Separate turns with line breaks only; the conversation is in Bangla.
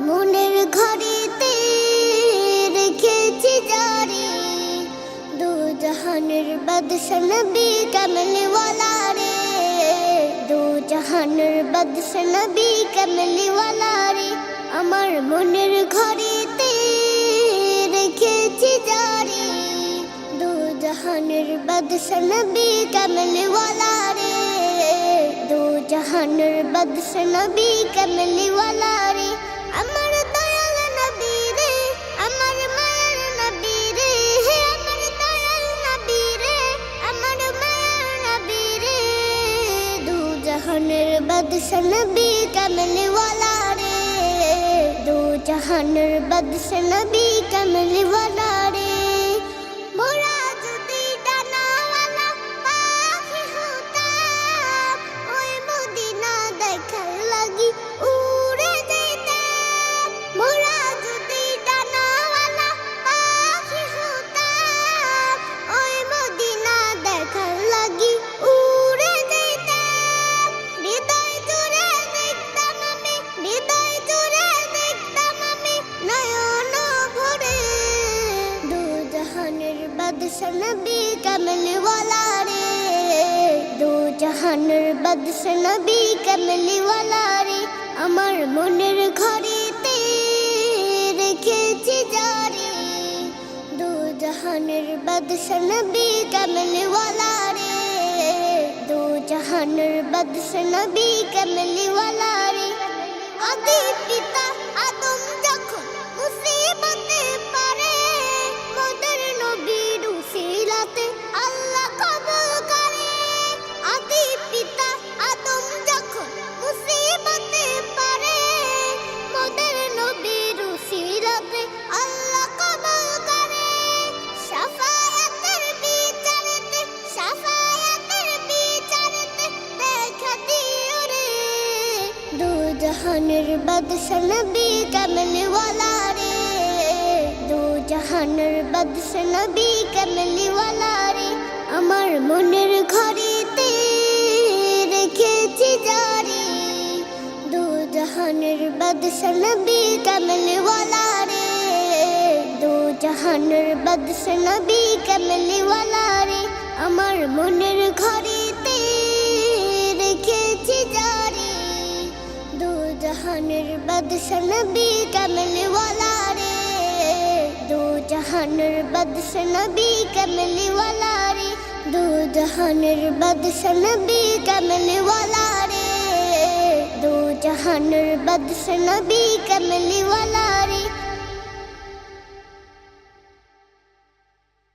মনের ঘরেতে রেখেছি জারি। দু জাহানের বাদশা নবী কমলিওয়ালা রে। দু জাহানের বাদশা নবী কমলিওয়ালা রে। আমার মনের ঘরেতে রেখেছি জারি। দু জাহানের বাদশা নবী কমলিওয়ালা রে। দু জাহানের বাদশা নবী কমলিওয়ালা بد نبی کمل والا رے دو جہان بد نبی کمل والا رے۔ বাদশা নবী কমলিওয়ালা রে দু জাহানের বাদশা নবী কমলিওয়ালা রে আমার মনের ঘরেতে রেখেছি জারি দু জাহানের বাদশা নবী কমলিওয়ালা রে দু জাহানের বাদশা নবী কমলিওয়ালা রে আদি পিতা দু জাহানের বাদশা নবী কমলিওয়ালা রে দু জাহানের বাদশা নবী কমলিওয়ালা রে আমার মনের ঘরেতে রেখেছি জারি দু জাহানের বাদশা নবী কমলিওয়ালা রে দু জাহানের বাদশা নবী কমলিওয়ালা রে আমার মনের جہانر بدسن بھی کمل والا رے۔ دو جہانر بدشن بھی کمل والا رے۔ دو جہانر بدشن بھی کمل والا رے۔ دو جہانر بدشن بھی کمل والا